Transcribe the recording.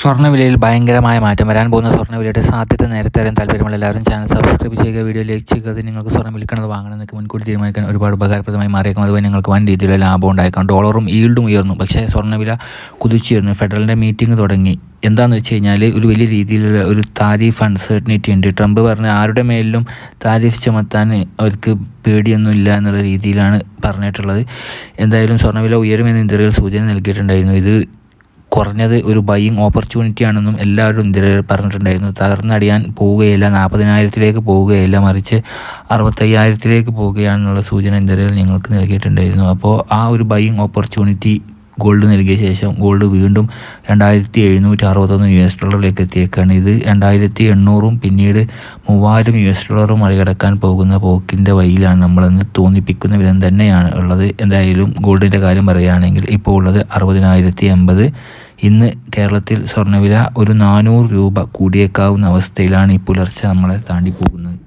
സ്വർണവിലയിൽ ഭയങ്കരമായ മാറ്റം. വരാൻ പോകുന്ന സ്വർണവിലയുടെ സാധ്യത നേരത്തെ അറിയാൻ താല്പര്യമുള്ള എല്ലാവരും ചാനൽ സബ്സ്ക്രൈബ് ചെയ്യുക വീഡിയോ ലൈക്ക് ചെയ്യുക. അത് നിങ്ങൾക്ക് സ്വർണം വിൽക്കണത് വാങ്ങണം എന്നൊക്കെ മുൻകൂട്ടി തീരുമാനിക്കാൻ ഒരുപാട് ഉപകാരപ്രദമായി മാറിയേക്കും. അതുപോലെ നിങ്ങൾക്ക് വൻ രീതിയിലുള്ള ലാഭം ഉണ്ടായേക്കാം. ഡോളറും ഈൽഡും ഉയർന്നു. പക്ഷേ സ്വർണവില കുതിച്ചുയർന്നു ഫെഡറലിന്റെ മീറ്റിംഗ് തുടങ്ങി. എന്താണെന്ന് വെച്ച് കഴിഞ്ഞാൽ ഒരു വലിയ രീതിയിലുള്ള ഒരു താരിഫ് അൺസർട്ടനിറ്റി ഉണ്ട്. ട്രംപ് പറഞ്ഞ ആരുടെ മേലിലും താരിഫ് ചുമത്താൻ അവർക്ക് പേടിയൊന്നുമില്ല എന്നുള്ള രീതിയിലാണ് പറഞ്ഞിട്ടുള്ളത്. എന്തായാലും സ്വർണവില ഉയരുമെന്ന് ഇന്ത്യയിൽ സൂചന നൽകിയിട്ടുണ്ടായിരുന്നു. ഇത് കുറഞ്ഞത് ഒരു ബൈയിങ് ഓപ്പർച്യൂണിറ്റി ആണെന്നും എല്ലാവരും ഇന്ത്യയിൽ പറഞ്ഞിട്ടുണ്ടായിരുന്നു. തകർന്നടിയാൻ പോവുകയില്ല നാൽപ്പതിനായിരത്തിലേക്ക് പോവുകയില്ല മറിച്ച് അറുപത്തയ്യായിരത്തിലേക്ക് പോവുകയാണെന്നുള്ള സൂചന ഇന്ത്യയിൽ ഞങ്ങൾക്ക് നൽകിയിട്ടുണ്ടായിരുന്നു. അപ്പോൾ ആ ഒരു ബൈയിങ് ഓപ്പർച്യൂണിറ്റി ഗോൾഡ് നൽകിയ ശേഷം ഗോൾഡ് വീണ്ടും രണ്ടായിരത്തി എഴുന്നൂറ്റി അറുപത്തൊന്ന് യു എസ് ഡോളറിലേക്ക് എത്തിയേക്കാണ്. ഇത് രണ്ടായിരത്തി എണ്ണൂറും പിന്നീട് മൂവായിരം യു എസ് ഡോളറും മറികടക്കാൻ പോകുന്ന പോക്കിന്റെ വഴിയിലാണ് നമ്മളെന്ന് തോന്നിപ്പിക്കുന്ന വിധം തന്നെയാണ് ഉള്ളത്. എന്തായാലും ഗോൾഡിന്റെ കാര്യം പറയുകയാണെങ്കിൽ ഇപ്പോൾ ഉള്ളത് അറുപതിനായിരത്തി എൺപത് ഇന്ന് കേരളത്തിൽ സ്വർണവില ഒരു നാനൂറ് രൂപ കൂടിയേക്കാവുന്ന അവസ്ഥയിലാണ് ഈ പുലർച്ചെ നമ്മളെ താണ്ടി പോകുന്നത്